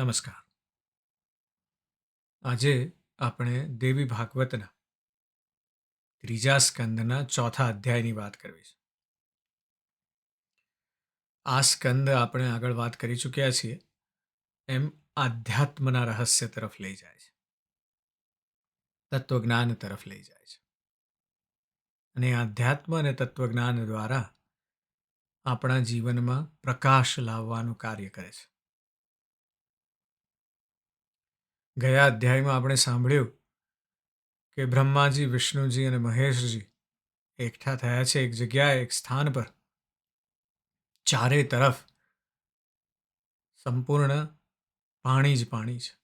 નમસ્કાર. આજે આપણે દેવી ભાગવતના ત્રીજા સ્કંદના ચોથા અધ્યાયની વાત કરવી છે. આ સ્કંદ આપણે આગળ વાત કરી ચૂક્યા છીએ, એમ આધ્યાત્મના રહસ્ય તરફ લઈ જાય છે. તત્વજ્ઞાન તરફ લઈ જાય છે. અને આધ્યાત્મ અને તત્વજ્ઞાન દ્વારા આપણા જીવનમાં પ્રકાશ લાવવાનું કાર્ય કરે છે. ગયા અધ્યાયમાં આપણે સાંભળ્યું કે બ્રહ્માજી, વિષ્ણુજી અને મહેશજી એકઠા થયા છે એક જગ્યાએ, એક સ્થાન પર. ચારે તરફ સંપૂર્ણ પાણી જ પાણી છે.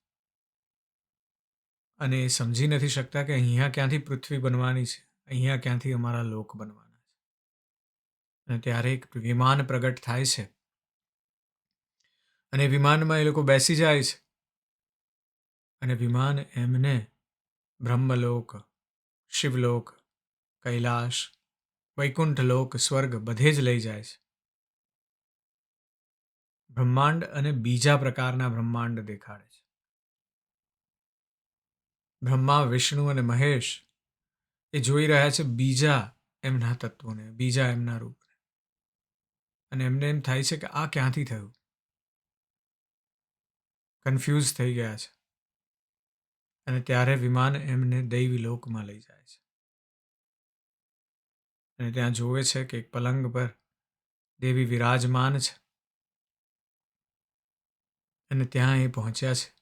અને સમજી નથી શકતા કે અહીંયા ક્યાંથી પૃથ્વી બનવાની છે, અહીંયા ક્યાંથી અમારા લોક બનવાના છે. અને ત્યારે એક વિમાન પ્રગટ થાય છે. અને વિમાનમાં એ લોકો બેસી જાય છે. અને વિમાન એમને બ્રહ્મલોક, શિવલોક, કૈલાશ વૈકુંઠ લોક સ્વર્ગ બધે જ લઈ જાય છે. બ્રહ્માંડ અને બીજા પ્રકારના બ્રહ્માંડ દેખાડે છે. બ્રહ્મા, વિષ્ણુ અને મહેશ એ જોઈ રહ્યા છે બીજા એમના તત્વોને, બીજા એમના રૂપને. અને એમને એમ થાય છે કે આ ક્યાંથી થયું? કન્ફ્યુઝ થઈ ગયા છે. અને ત્યારે વિમાન એમને દૈવી લોકમાં લઈ જાય છે. અને ત્યાં જોવે છે કે એક પલંગ પર દેવી વિરાજમાન છે. અને ત્યાં એ પહોંચ્યા છે.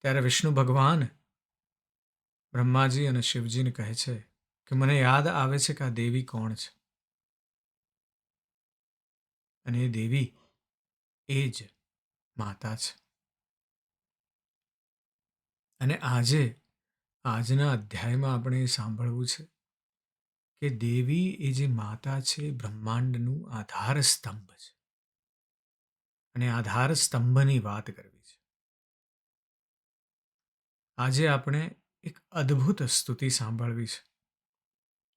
ત્યારે વિષ્ણુ ભગવાન બ્રહ્માજી અને શિવજીને કહે છે કે મને યાદ આવે છે કે આ દેવી કોણ છે. અને એ દેવી એ જ માતા છે. અને આજે, આજના અધ્યાયમાં આપણે સાંભળવું છે કે દેવી એ જે માતા છે, બ્રહ્માંડનું આધાર સ્તંભ છે. અને આધાર સ્તંભની વાત કરવી છે. આજે આપણે એક અદ્ભુત સ્તુતિ સાંભળવી છે,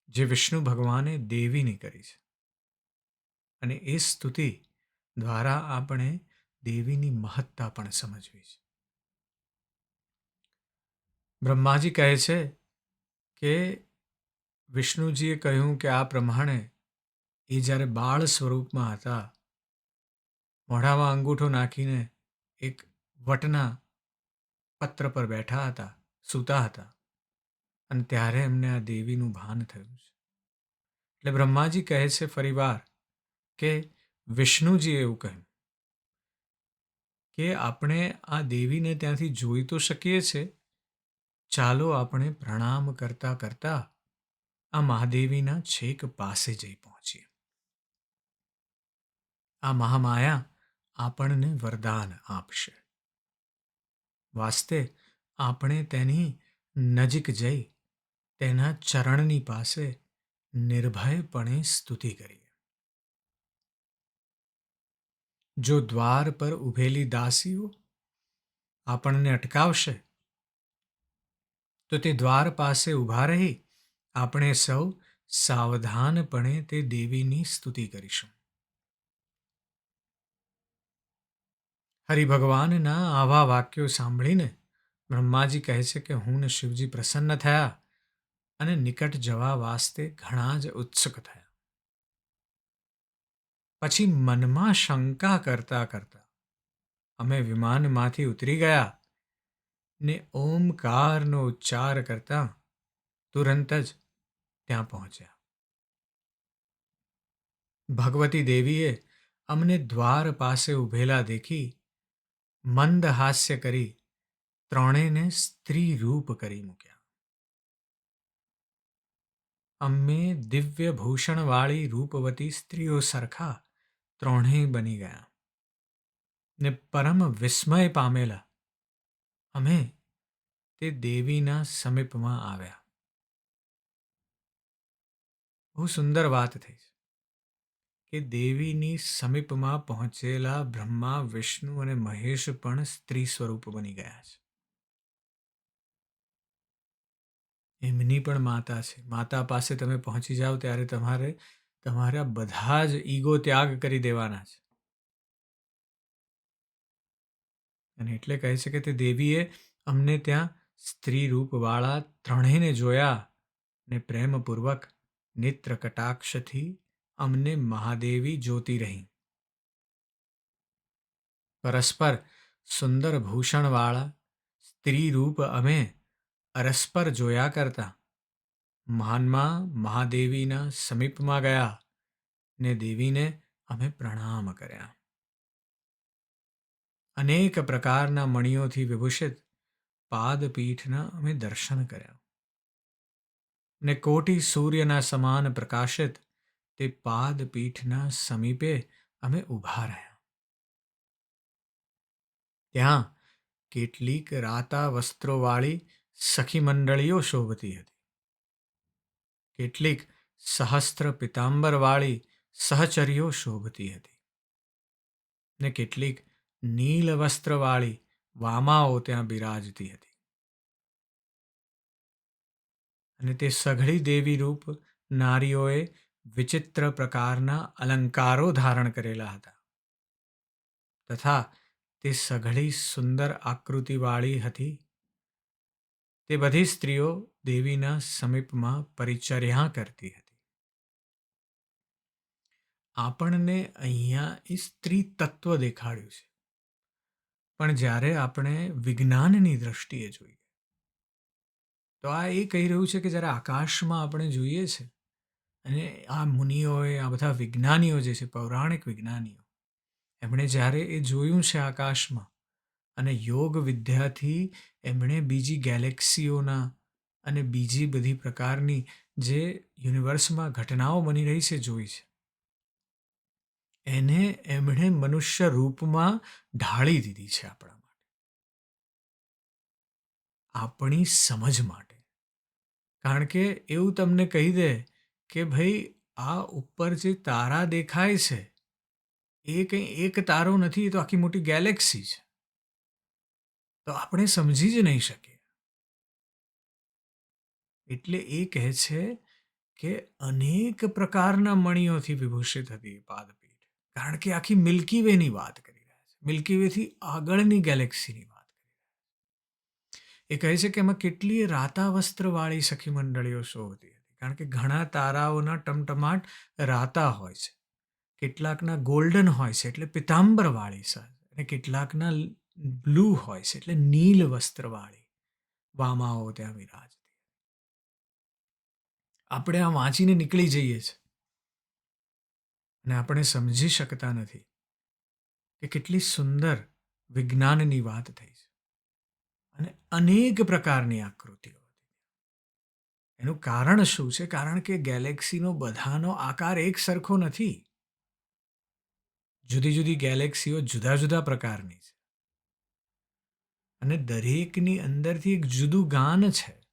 જે વિષ્ણુ ભગવાને દેવીની કરી છે. અને એ સ્તુતિ દ્વારા આપણે દેવીની મહત્તા પણ સમજવી છે. બ્રહ્માજી કહે છે કે વિષ્ણુજીએ કહ્યું કે આ પ્રમાણે એ જ્યારે બાળ સ્વરૂપમાં હતા, મોઢામાં અંગૂઠો નાખીને એક વટના પત્ર પર બેઠા હતા, સૂતા હતા અને ત્યારે એમને આ દેવીનું ભાન થયું છે. એટલે બ્રહ્માજી કહે છે ફરીવાર કે વિષ્ણુજીએ એવું કહ્યું કે આપણે આ દેવીને ત્યાંથી જોઈ તો શકીએ છીએ ચાલો આપણે પ્રણામ કરતા કરતા આ મહાદેવીના છેક પાસે જઈ પહોંચીએ. આ મહામાયા આપણને વરદાન આપશે. વાસ્તે આપણે તેની નજીક જઈ તેના ચરણની પાસે નિર્ભયપણે સ્તુતિ કરીએ. જો દ્વાર પર ઉભેલી દાસીઓ આપણને અટકાવશે તો તે દ્વાર પાસે ઊભા રહી આપણે સૌ સાવધાનપણે તે દેવીની સ્તુતિ કરીશું. હરિભગવાનના આવા વાક્યો સાંભળીને બ્રહ્માજી કહે છે કે હું ને શિવજી પ્રસન્ન થયા અને નિકટ જવા વાસ્તે ઘણા જ ઉત્સુક થયા. પછી મનમાં શંકા કરતા કરતા અમે વિમાનમાંથી ઉતરી ગયા ને ઓમકારનો ઉચ્ચાર કરતા તુરંત જ ત્યાં પહોંચ્યા. ભગવતી દેવીએ અમને દ્વાર પાસે ઊભેલા દેખી મંદ હાસ્ય કરી ત્રણેયને સ્ત્રી રૂપ કરી મૂક્યા. અમે દિવ્ય ભૂષણવાળી રૂપવતી સ્ત્રીઓ સરખા ત્રણેય બની ગયા ને પરમ વિસ્મય પામેલા અમે તે દેવીના સમીપમાં આવ્યા. બહુ સુંદર વાત થઈ કે દેવીની સમીપમાં પહોંચેલા બ્રહ્મા, વિષ્ણુ અને મહેશ પણ સ્ત્રી સ્વરૂપ બની ગયા છે. એમની પણ માતા છે. માતા પાસે તમે પહોંચી જાઓ ત્યારે તમારે, તમારા બધા જ ઈગો ત્યાગ કરી દેવાના છે. અને એટલે કહે છે કે તે દેવીએ અમને ત્યાં સ્ત્રી રૂપવાળા ત્રણેયને જોયા ને પ્રેમપૂર્વક નેત્ર કટાક્ષથી અમને મહાદેવી જોતી રહી. પરસ્પર સુંદર ભૂષણવાળા સ્ત્રી રૂપ અમે અરસ્પર જોયા કરતા. મહાનમાં મહાદેવીના સમીપમાં ગયા ને દેવીને અમે પ્રણામ કર્યા. અનેક પ્રકારના મણીઓથી વિભૂષિત પાદપીઠના અમે દર્શન કર્યા. ને કોટી સૂર્યના સમાન પ્રકાશિત તે પાદપીઠના સમીપે અમે ઊભા રહ્યા. ત્યાં કેટલીક રાતા વસ્ત્રોવાળી સખી મંડળીઓ શોભતી હતી. કેટલીક સહસ્ત્ર પિતાંબરવાળી સહચર્યો શોભતી હતી. ને કેટલીક નીલ વસ્ત્રવાળી વામાઓ ત્યાં બિરાજતી હતી. અને તે સઘળી દેવી રૂપ નારીઓએ વિચિત્ર પ્રકારના અલંકારો ધારણ કરેલા હતા. તથા તે સઘળી સુંદર આકૃતિવાળી હતી. તે બધી સ્ત્રીઓ દેવીના સમીપમાં પરિચર્યા કરતી હતી. આપણને અહીંયા એ સ્ત્રી તત્વ દેખાડ્યું છે. પણ જ્યારે આપણે વિજ્ઞાનની દ્રષ્ટિએ જોઈએ, તો આ એ કહી રહ્યું છે કે જ્યારે આકાશમાં આપણે જોઈએ છે અને આ મુનિઓએ, આ બધા વિજ્ઞાનીઓ જે છે, પૌરાણિક વિજ્ઞાનીઓ, એમણે જ્યારે એ જોયું છે આકાશમાં અને યોગ વિદ્યાથી એમણે બીજી ગેલેક્સીઓના અને બીજી બધી પ્રકારની જે યુનિવર્સમાં ઘટનાઓ બની રહી છે, જોઈ છે એને એમણે મનુષ્ય રૂપમાં ઢાળી દીધી છે આપણા માટે. આપણી સમજ માટે. કારણ કે એવું તમને કહી દે કે ભાઈ આ ઉપર જે તારા દેખાય છે, એ કંઈ એક તારો નથી, એ તો આખી મોટી ગેલેક્સી છે. તો આપણે સમજી જ નહીં શકીએ. એટલે એ કહે છે કે અનેક પ્રકારના મણીઓથી વિભૂષિત હતી પાદપીઠ કારણ કે આખી મિલ્કી વેની વાત કરી રહ્યા છે. મિલ્કી વેથી આગળની ગેલેક્સીની વાત કરી રહ્યા છે. એ કહે છે કે એમાં કેટલી રાતા વસ્ત્રવાળી સખી મંડળીઓ શોધતી હતી. કારણ કે ઘણા તારાઓના ટમટમાટ રાતા હોય છે. કેટલાકના ગોલ્ડન હોય છે એટલે પિતાંબરવાળી સર અને કેટલાકના બ્લુ હોય છે એટલે નીલ વસ્ત્રવાળી વામાઓ ત્યાં વિરાજતી આપણે આ વાંચીને નીકળી જઈએ છીએ. અને આપણે સમજી શકતા નથી કે કેટલી સુંદર વિજ્ઞાનની વાત થઈ છે. અને અનેક પ્રકારની આકૃતિઓ. એનું કારણ શું છે? કારણ કે ગેલેક્સીનો બધાનો આકાર એક સરખો નથી. જુદી જુદી ગેલેક્સીઓ જુદા જુદા પ્રકારની છે. અને દરેકની અંદરથી એક જુદું ગાન છે.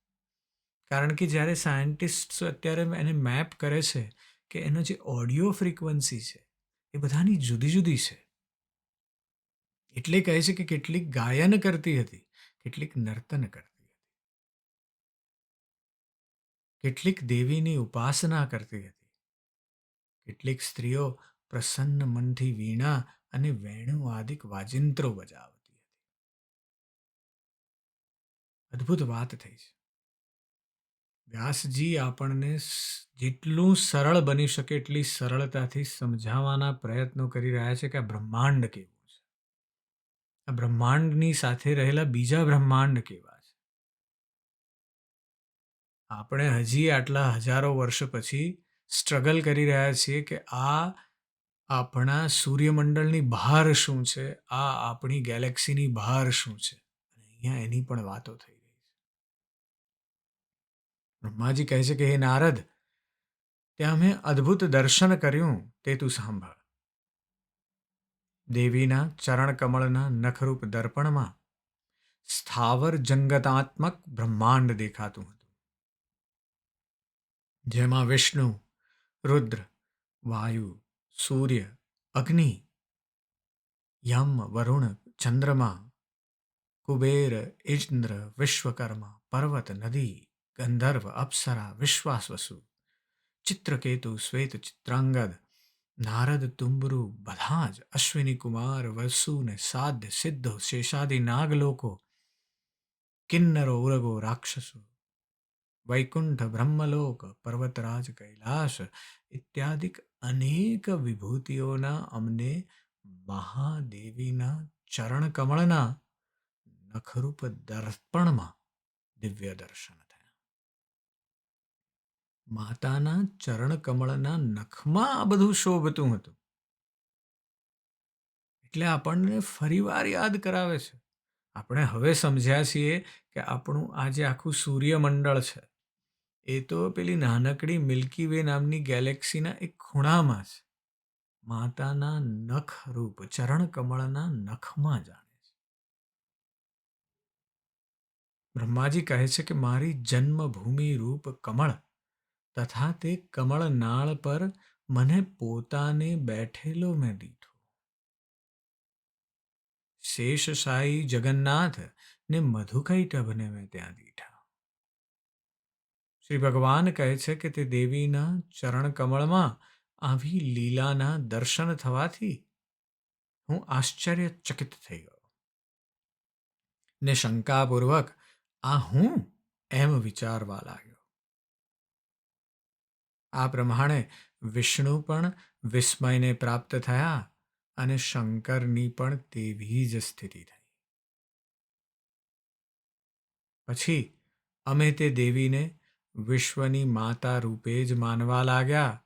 કારણ કે જ્યારે સાયન્ટિસ્ટ અત્યારે એને મેપ કરે છે કે એનો જે ઓડિયો ફ્રીક્વન્સી છે, એ બધાની જુદી જુદી છે. એટલે કહે છે કે કેટલીક ગાયન કરતી હતી, કેટલીક નર્તન કરતી હતી. કેટલીક દેવીની ઉપાસના કરતી હતી. કેટલીક સ્ત્રીઓ પ્રસન્ન મનથી વીણા અને વેણુ આદિક વાજિંત્રો બજાવતી હતી. અદ્ભુત વાત થઈ છે. વ્યાસજી આપણને જેટલું સરળ બની શકે એટલી સરળતાથી સમજાવવાના પ્રયત્નો કરી રહ્યા છે કે આ બ્રહ્માંડ કેવું છે. આ બ્રહ્માંડની સાથે રહેલા બીજા બ્રહ્માંડ કેવા છે? આપણે હજી આટલા હજારો વર્ષ પછી સ્ટ્રગલ કરી રહ્યા છીએ કે આ આપણા સૂર્યમંડળની બહાર શું છે? આ આપણી ગેલેક્સીની બહાર શું છે? અહીંયા એની પણ વાતો થઈ. બ્રહ્માજી કહે છે કે, હે નારદ, ત્યાં મેં અદ્ભુત દર્શન કર્યું, તે તું સાંભળ. દેવીના ચરણકમળના નખરૂપ દર્પણમાં સ્થાવર જંગતાત્મક બ્રહ્માંડ દેખાતું હતું. જેમાં વિષ્ણુ, રુદ્ર, વાયુ, સૂર્ય, અગ્નિ, યમ, વરુણ, ચંદ્રમા, કુબેર ઇન્દ્ર વિશ્વકર્મા, પર્વત, નદી ગંધર્વ અપ્સરા વિશ્વાસવસુ ચિત્રકેતુ શ્વેત ચિત્રાંગદ નારદ તુંબરુ બધા જ અશ્વિની કુમાર વસુ ને સાધ્ય સિદ્ધો શેષાદિ નાગલોકો કિન્નરો ઉરગો રાક્ષસો વૈકુંઠ બ્રહ્મલોક પર્વતરાજ કૈલાસ ઇત્યાદિક અનેક વિભૂતિઓના અમને મહાદેવીના ચરણ કમળના નખરૂપ દર્પણમાં દિવ્ય દર્શન માતાના ચરણ કમળના નખમાં આ બધું શોભતું હતું. એટલે આપણને ફરીવાર યાદ કરાવે છે. આપણે હવે સમજ્યા છીએ કે આપણું આ જે આખું સૂર્યમંડળ છે, એ તો પેલી નાનકડી મિલ્કી વે નામની ગેલેક્સીના એક ખૂણામાં છે. માતાના નખ રૂપ, ચરણ કમળના નખમાં જાણે છે. બ્રહ્માજી કહે છે કે મારી જન્મભૂમિ રૂપ કમળ તથા તે કમળ નાળ પર મને પોતાને બેઠેલો મેં દીઠો શેષ સાઈ જગન્નાથ ને મધુકૈટભને મેં ત્યાં દીઠા શ્રી ભગવાન કહે છે કે તે દેવીના ચરણ કમળમાં આવી લીલાના દર્શન થવાથી હું આશ્ચર્યચકિત થઈ ગયો ને શંકાપૂર્વક, આ હું? એમ વિચારવા લાગ્યો. આ પ્રમાણે વિષ્ણુ પણ વિસ્મયને પ્રાપ્ત થયા અને શંકરની પણ તેવી જ સ્થિતિ થઈ. પછી અમે તે દેવીને વિશ્વની માતા રૂપે જ માનવા લાગ્યા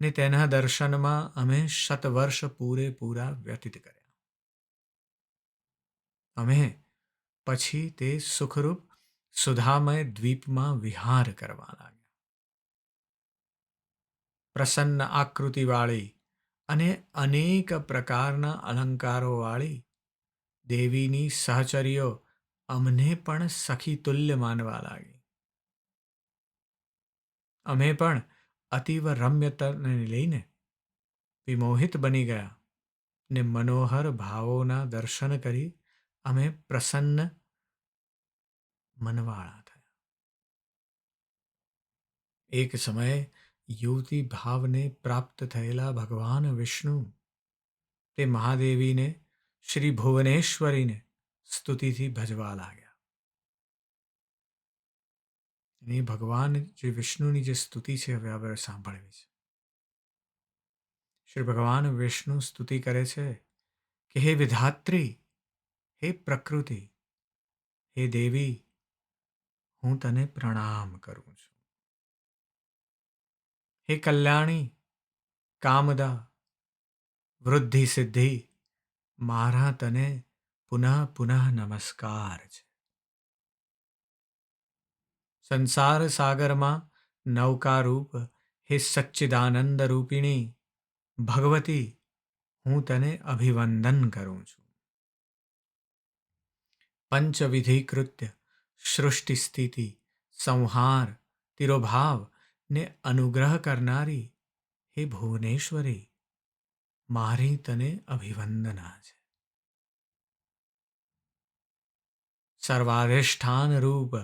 ને તેના દર્શનમાં અમે શતવર્ષ પૂરેપૂરા વ્યતીત કર્યા. અમે પછી તે સુખરૂપ સુધામય દ્વીપમાં વિહાર કરવા લાગ્યા. પ્રસન્ન આકૃતિવાળી અને અનેક પ્રકારના અલંકારોવાળી દેવીની સહચરીઓ અમને પણ સખી તુલ્ય માનવા લાગી. અમે પણ અતીવ રમ્યતાને લઈને વિમોહિત બની ગયા ને મનોહર ભાવોના દર્શન કરી અમે પ્રસન્ન મનવાળા થયા. એક સમયે યુવતી ભાવને પ્રાપ્ત થયેલા ભગવાન વિષ્ણુ, તે મહાદેવીને, શ્રી ભુવનેશ્વરીને સ્તુતિથી ભજવા લાગ્યા. અને ભગવાન જે વિષ્ણુની જે સ્તુતિ છે, હવે આપણે સાંભળવી છે. શ્રી ભગવાન વિષ્ણુ સ્તુતિ કરે છે કે, હે વિધાત્રી, હે પ્રકૃતિ, હે દેવી, હું તને પ્રણામ કરું છું. હે કલ્યાણી, કામદા, વૃદ્ધિ સિદ્ધિ, મારા તને પુનઃ પુનઃ નમસ્કાર છે. સંસાર સાગરમાં નૌકા રૂપ હે સચ્ચિદાનંદ રૂપિણી, ભગવતી, હું તને અભિવંદન કરું છું. પંચવિધિકૃત્ય, સૃષ્ટિ સ્થિતિ, સંહાર, તિરોભાવ ને અનુગ્રહ કરનારી હે ભુવનેશ્વરી. મારી તને અભિવંદના છે. સર્વાધિષ્ઠાન રૂપ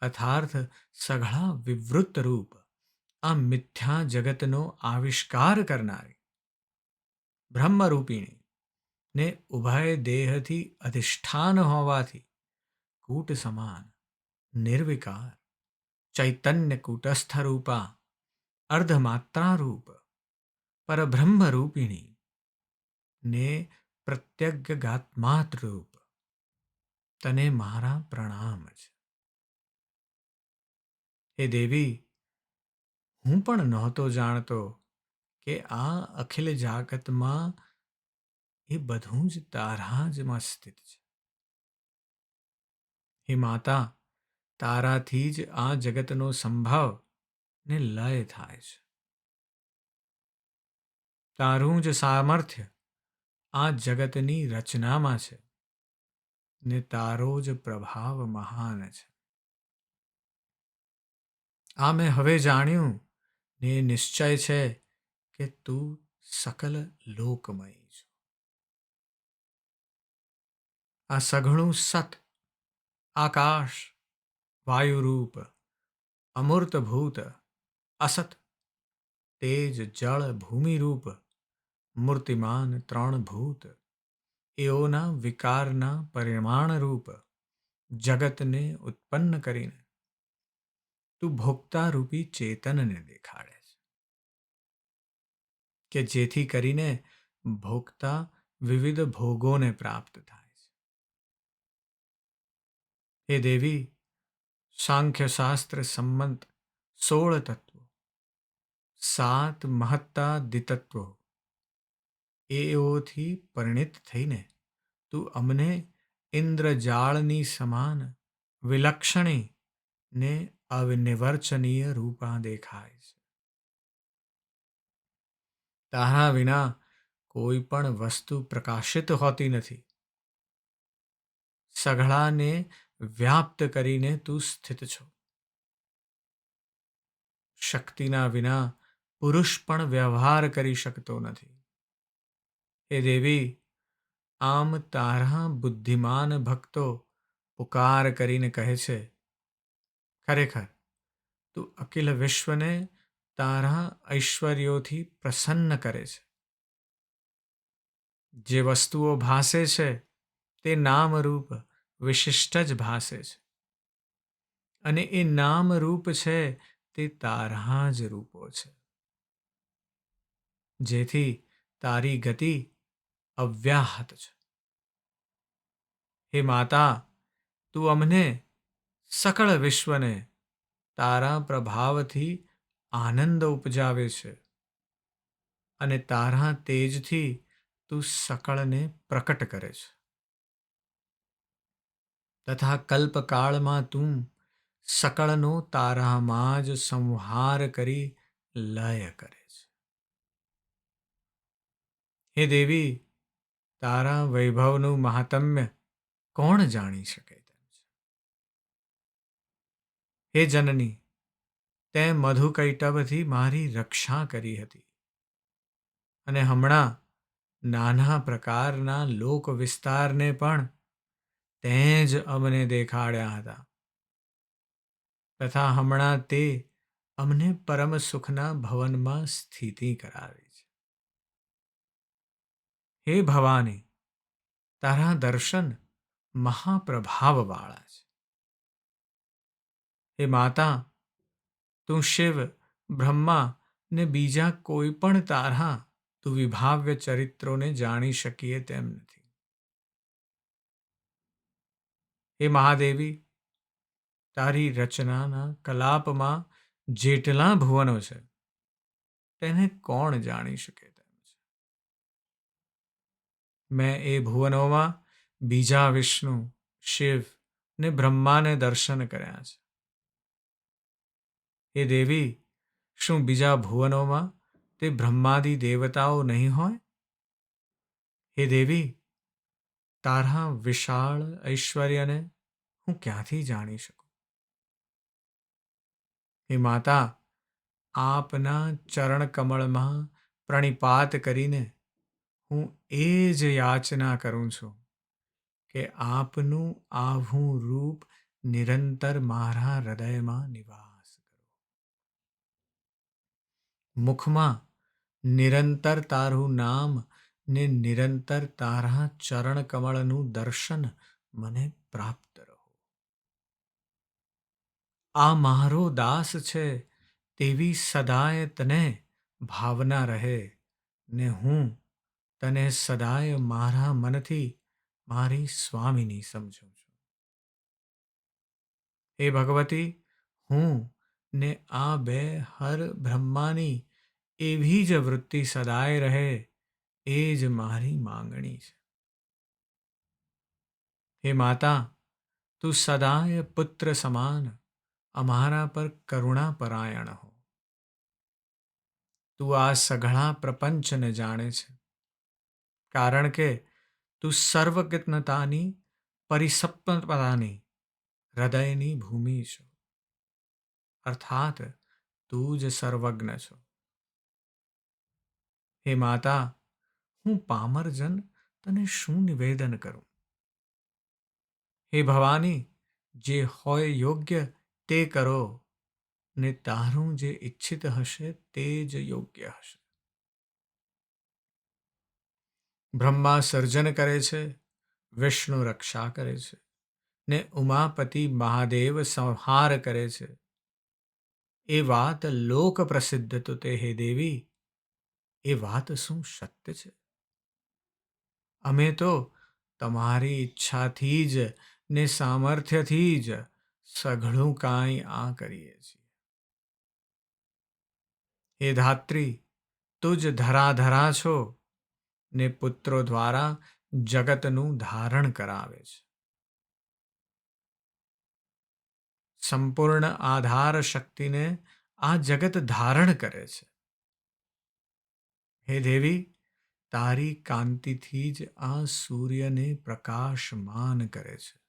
અર્થાર્થ સઘળા વિવૃત રૂપ આ મિથ્યા જગતનો આવિષ્કાર કરનારી. બ્રહ્મરૂપિણી ને ઉભય દેહથી અધિષ્ઠાન હોવાથી કૂટ સમાન, નિર્વિકાર ચૈતન્ય કૂટસ્થ રૂપા અર્ધમાત્રા રૂપ પરબ્રહ્મ રૂપિણી ને પ્રત્યગાત્માત રૂપ તને મારા પ્રણામ છે હે દેવી હું પણ નહોતો જાણતો કે આ અખિલ જાગતમાં એ બધું જ તારા જમાં સ્થિત છે. હે માતા તારાથી જ આ જગતનો સંભાવ ને લય થાય છે. તારું જ સામર્થ્ય આ જગતની રચનામાં છે ને તારો જ પ્રભાવ મહાન છે. આ મેં હવે જાણ્યું ને નિશ્ચય છે કે તું સકલ લોકમય છો. આ સઘળું સત, આકાશ વાયુરૂપ, અમૂર્તભૂત, અસત, તેજ જળ ભૂમિરૂપ, મૂર્તિમાન ત્રણ ભૂત એઓના વિકારના પરિમાણરૂપ, જગતને ઉત્પન્ન કરીને. તું ભોક્તારૂપી ચેતનને દેખાડે છે. કે જેથી કરીને ભોગતા વિવિધ ભોગોને પ્રાપ્ત થાય છે. હે દેવી સાંખ્યશાસ્ત્ર સંમત સોળ તત્વો સાત મહત્તા દિતત્વો એઓથી પરિણિત થઈને તું અમને ઇન્દ્રજાળની સમાન વિલક્ષણી ને અવનિવર્ચનીય રૂપા દેખાય છે તારા વિના કોઈ પણ વસ્તુ પ્રકાશિત હોતી નથી સઘળાને વ્યાપ્ત કરીને તું સ્થિત છો. શક્તિના વિના પુરુષ પણ વ્યવહાર કરી શકતો નથી. હે દેવી, આમ તારા બુદ્ધિમાન ભક્તો પુકાર કરીને કહે છે, ખરેખર, તું અખિલ વિશ્વને તારા ઐશ્વર્યોથી પ્રસન્ન કરે છે. જે વસ્તુઓ ભાસે છે, તે નામરૂપ વિશિષ્ટ જ ભાસે છે. અને એ નામ રૂપ છે તે તારા જ રૂપો છે. જેથી તારી ગતિ અવ્યાહત છે. હે માતા, તું અમને સકળ વિશ્વને તારા પ્રભાવથી આનંદ ઉપજાવે છે અને તારા તેજથી તું સકળને પ્રકટ કરે છે. તથા કલ્પકાળમાં તું સકળનો તારામાં જ સંહાર કરી લય કરે છે. હે દેવી, તારા વૈભવનું મહાત્મ્ય કોણ જાણી શકે તેમ છે? હે જનની, તે મધુકૈટવથી મારી રક્ષા કરી હતી અને હમણાં નાના પ્રકારના લોક વિસ્તારને પણ તે જ અમને દેખાડ્યા હતા. તથા હમણાં તે અમને પરમ સુખના ભવનમાં સ્થિતિ કરાવી છે. હે ભવાની, તારા દર્શન મહાપ્રભાવવાળા છે. હે માતા, તું શિવ, બ્રહ્મા ને બીજા કોઈ પણ તારા તું વિભાવ્ય ચરિત્રોને જાણી શકીએ તેમ નથી. હે મહાદેવી, તારી રચનાના કલાપમાં જેટલા ભુવનો છે, તેને કોણ જાણી શકે તેમ છે? મેં એ ભુવનોમાં બીજા વિષ્ણુ, શિવ ને બ્રહ્માને દર્શન કર્યા છે. એ દેવી, શું બીજા ભુવનોમાં તે બ્રહ્માદિ દેવતાઓ નહીં હોય? હે દેવી તારા વિશાળ ઐશ્વર્યને હું ક્યાંથી જાણી શકું? હે માતા, આપના ચરણ કમળમાં પ્રણિપાત કરીને હું એ જ યાચના કરું છું કે આપનું આવું રૂપ નિરંતર મારા હૃદયમાં નિવાસ કરો. મુખમાં નિરંતર તારું નામ ને નિરંતર તારા ચરણ કમળનું દર્શન મને પ્રાપ્ત રહો. આ મારો દાસ છે, તેવી સદાય તને ભાવના રહે ને હું તને સદાય મારા મનથી મારી સ્વામીની સમજું છું. હે ભગવતી, હું ને આ બે હર બ્રહ્માની એવી જ વૃત્તિ સદાય રહે એ જ મારી માંગણી છે. હે માતા, તું સદાય પુત્ર સમાન, અમારા પર કરુણા પરાયણ હો. તું આ સઘળા પ્રપંચને જાણે છે. કારણ કે તું સર્વજ્ઞતાની પરિસપ્નતાની હૃદયની ભૂમિ છો. અર્થાત તું જ સર્વજ્ઞ છો. હે માતા હું પામરજન તને શું નિવેદન કરું? હે ભવાની, જે હોય યોગ્ય તે કરો, ને તારું જે ઈચ્છિત હશે તે જ યોગ્ય હશે. બ્રહ્મા સર્જન કરે છે, વિષ્ણુ રક્ષા કરે છે, ને ઉમાપતિ મહાદેવ સંહાર કરે છે. એ વાત લોક પ્રસિદ્ધ તો તે હે દેવી, એ વાત શું સત્ય છે? અમે તો તમારી ઈચ્છાથી જ ને સામર્થ્યથી જ સઘળું કાંઈ આ કરીએ છીએ. હે ધાત્રી તુજ ધરાધરા છો ને પુત્રો દ્વારા જગતનું ધારણ કરાવે છે. સંપૂર્ણ આધાર શક્તિને આ જગત ધારણ કરે છે. હે દેવી તારી કાંતિથી જ આ સૂર્યને પ્રકાશમાન કરે છે.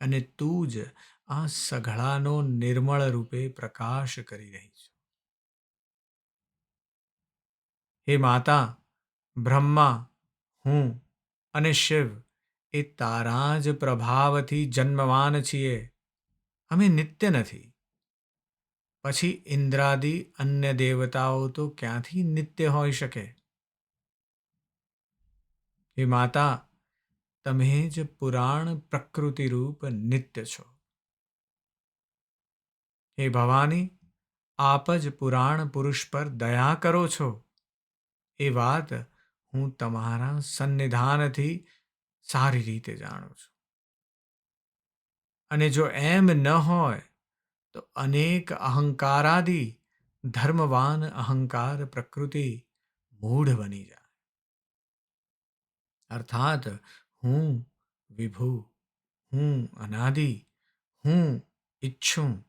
અને તું જ આ સઘળાનો નિર્મળ રૂપે પ્રકાશ કરી રહી છે. હે માતા, બ્રહ્મા, હું અને શિવ એ તારા જ પ્રભાવથી જન્મવાન છીએ. અમે નિત્ય નથી. પછી ઇન્દ્રાદિ અન્ય દેવતાઓ તો ક્યાંથી નિત્ય હોઈ શકે? હે માતા, તમે જ પુરાણ પ્રકૃતિ રૂપ નિત્ય છો. હે ભવાની, આપ જ પુરાણ પુરુષ પર દયા કરો છો. એ વાત હું તમારા સન્નિધાનથી સારી રીતે જાણું છું. અને જો એમ ન હોય, તો અનેક અહંકારાદિ, ધર્મવાન અહંકાર પ્રકૃતિ મૂઢ બની જાય. અર્થાત હું વિભુ, હું અનાદિ, હું ઈચ્છું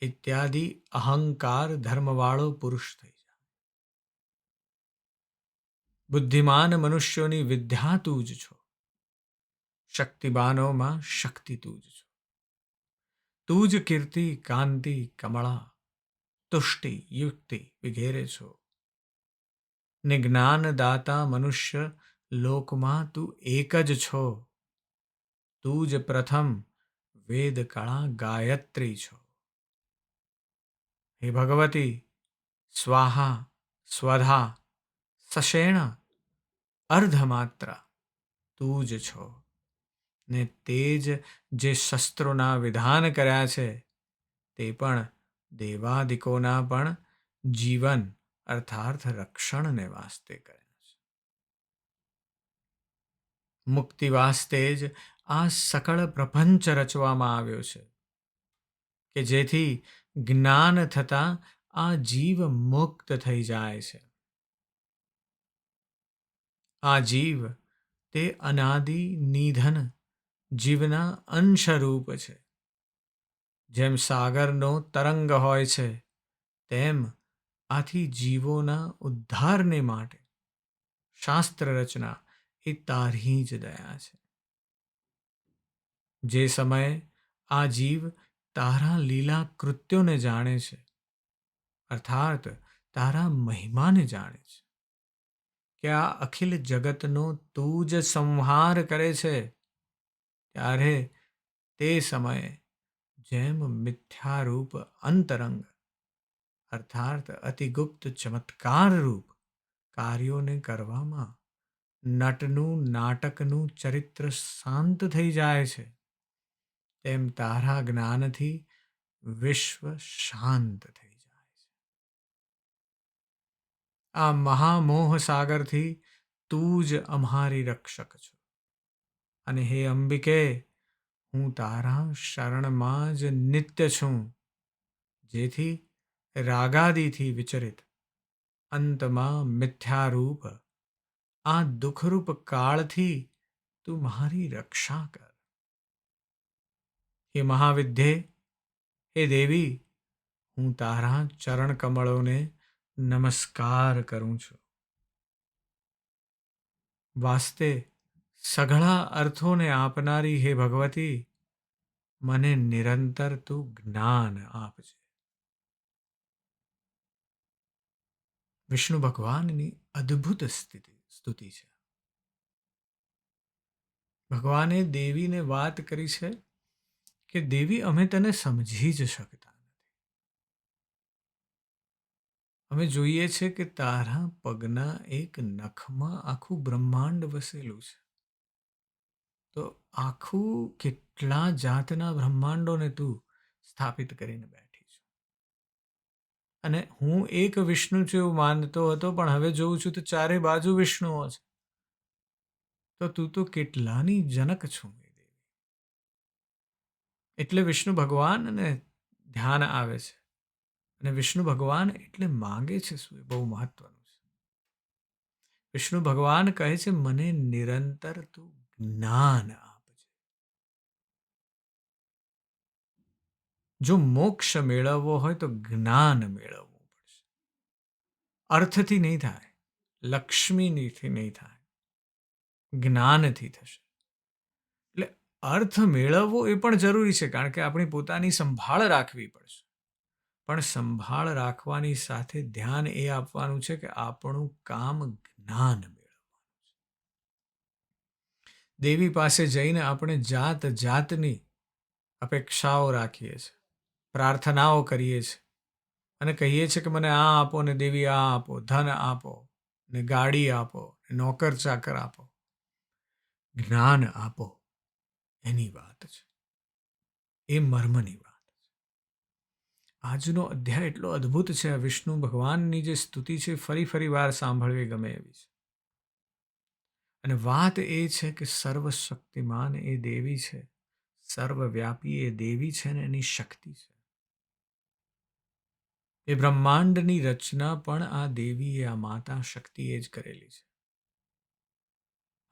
ઇત્યાદિ અહંકાર ધર્મવાળો પુરુષ થઈ જાય. બુદ્ધિમાન મનુષ્યોની વિદ્યા તું જ છો. શક્તિબાનોમાં શક્તિ તું જ છો. તું જ કીર્તિ, કાંતિ, કમળા, તુષ્ટિ, યુક્તિ વિઘેરે છો. ને જ્ઞાનદાતા મનુષ્ય લોકમાં તું એક જ છો. તું જ પ્રથમ વેદ કળા ગાયત્રી છો. હે ભગવતી, સ્વાહા, સ્વધા, સશેણ, અર્ધમાત્ર તું જ છો. ને તે જ જે શસ્ત્રોના વિધાન કર્યા છે, તે પણ દેવાદિકોના પણ જીવન, અર્થાર્થ રક્ષણને વાસ્તે કર્યા છે મુક્તિ વાસ્તે જ આ સકળ પ્રપંચ રચવામાં આવ્યો છે કે જેથી જ્ઞાન થતાં આ જીવ મુક્ત થઈ જાય છે. આ જીવ તે અનાદિ નિધન જીવના અંશરૂપ છે. જેમ સાગરનો તરંગ હોય છે, તેમ આથી જીવોના ઉદ્ધારને માટે શાસ્ત્ર રચના એ તારી જ દયા છે. જે સમયે આ જીવ તારા લીલા કૃત્યોને જાણે છે, અર્થાત તારા મહિમાને જાણે છે. કે આ અખિલ જગતનો તું જ સંહાર કરે છે, ત્યારે તે સમયે જેમ મિથ્યારૂપ અંતરંગ, અર્થાત અતિગુપ્ત ચમત્કાર રૂપ કાર્યોને કરવામાં નટનું, નાટકનું ચરિત્ર શાંત થઈ જાય છે. તેમ તારા જ્ઞાનથી વિશ્વ શાંત થઈ જાય છે. આ મહામોહ સાગરથી તું જ અમારી રક્ષક છો. અને હે અંબિકે, હું તારા શરણમાં જ નિત્ય છું, જેથી રાગાદિથી વિચરિત, અંતમાં મિથ્યારૂપ આ દુઃખરૂપ કાળથી તું મારી રક્ષા કર. હે મહાવિદ્યે હે દેવી, હું તારા ચરણ કમળોને નમસ્કાર કરું છું. વાસ્તે સઘળા અર્થોને આપનારી હે ભગવતી, મને નિરંતર તું જ્ઞાન આપજે. વિષ્ણુ ભગવાનની અદ્ભુત સ્થિતિ. સ્તુતિ છે. ભગવાને દેવીને વાત કરી છે કે, દેવી, અમે તને સમજી જ શકતા નથી. અમે જોઈએ છે કે તારા પગના એક નખમાં આખું બ્રહ્માંડ વસેલું છે. તો આખું કેટલા જાતના બ્રહ્માંડોને તું સ્થાપિત કરીને બેઠી અને હું એક વિષ્ણુ છું માનતો હતો, પણ હવે જોઉં છું તો ચારે બાજુ વિષ્ણુઓ છે. તો તું તો કેટલાની જનક છું એટલે વિષ્ણુ ભગવાનને ધ્યાન આવે છે. અને વિષ્ણુ ભગવાન એટલે માંગે છે શું એ બહુ મહત્વનું છે. વિષ્ણુ ભગવાન કહે છે, મને નિરંતર તું જ્ઞાન આપજે જો મોક્ષ મેળવવો હોય તો જ્ઞાન મેળવવું પડશે. અર્થથી નહીં થાય લક્ષ્મીનીથી નહીં થાય, જ્ઞાનથી થશે. એટલે અર્થ મેળવવો એ પણ જરૂરી છે, કારણ કે આપણી પોતાની સંભાળ રાખવી પડશે. પણ સંભાળ રાખવાની સાથે ધ્યાન એ આપવાનું છે કે આપણું કામ જ્ઞાન મેળવવાનું દેવી પાસે જઈને આપણે જાત જાતની અપેક્ષાઓ રાખીએ છીએ. પ્રાર્થનાઓ કરીએ છીએ અને કહીએ છીએ કે મને આ આપો ને દેવી આ આપો, ધન આપો ને ગાડી આપો નોકર ચાકર આપો. જ્ઞાન આપો. એની વાત છે. એ મર્મની વાત આજનો અધ્યાય એટલો અદ્ભુત છે. વિષ્ણુ ભગવાનની જે સ્તુતિ છે, ફરી ફરી વાર સાંભળવી ગમે એવી છે. અને વાત એ છે કે સર્વશક્તિમાન એ દેવી છે. સર્વવ્યાપી એ દેવી છે ને એની શક્તિ છે. એ બ્રહ્માંડની રચના પણ આ દેવીએ, આ માતા શક્તિએ જ કરેલી છે.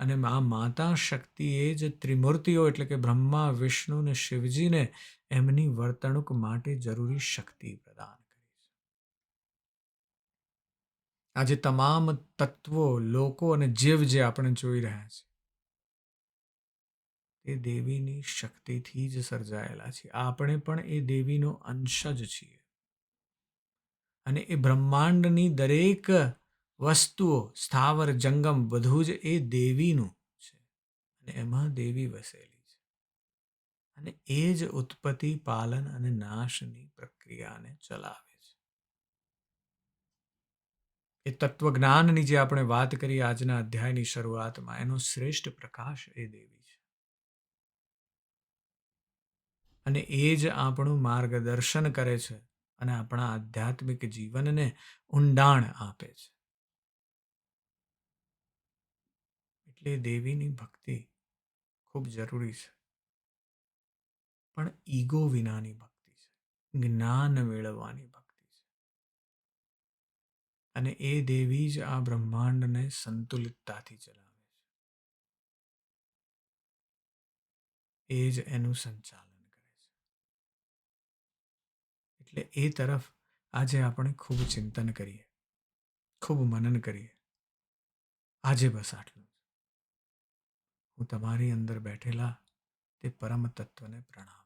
અને આ માતા શક્તિએ જ ત્રિમૂર્તિઓ એટલે કે બ્રહ્મા, વિષ્ણુ અને શિવજીને એમની વર્તણૂક માટે જરૂરી શક્તિ પ્રદાન કરી છે. આજે તમામ તત્વો, લોકો અને જીવ જે આપણે જોઈ રહ્યા છે એ દેવીની શક્તિથી જ સર્જાયેલા છે આપણે પણ એ દેવીનો અંશ જ છીએ. અને એ બ્રહ્માંડની દરેક વસ્તુઓ, સ્થાવર, જંગમ, બધું જ એ દેવીનું છે. અને એમાં દેવી વસેલી છે. અને એ જ ઉત્પત્તિ, પાલન અને નાશની પ્રક્રિયાને ચલાવે છે. એ તત્વજ્ઞાનની જે આપણે વાત કરી આજના અધ્યાયની શરૂઆતમાં, એનો શ્રેષ્ઠ પ્રકાશ એ દેવી છે. અને એ જ આપણું માર્ગદર્શન કરે છે. અને આપણા આધ્યાત્મિક જીવનને ઊંડાણ આપે છે. એટલે દેવીની ભક્તિ ખૂબ જરૂરી છે. પણ ઈગો વિનાની ભક્તિ છે. જ્ઞાન મેળવવાની ભક્તિ છે. અને એ દેવી જ આ બ્રહ્માંડને સંતુલિતતાથી ચલાવે છે. એ જ એનું સંચાલન કરે છે એટલે એ તરફ આજે આપણે ખૂબ ચિંતન કરીએ. ખૂબ મનન કરીએ. આજે બસ આટલું હું તમારી અંદર બેઠેલા તે પરમ તત્વને પ્રણામ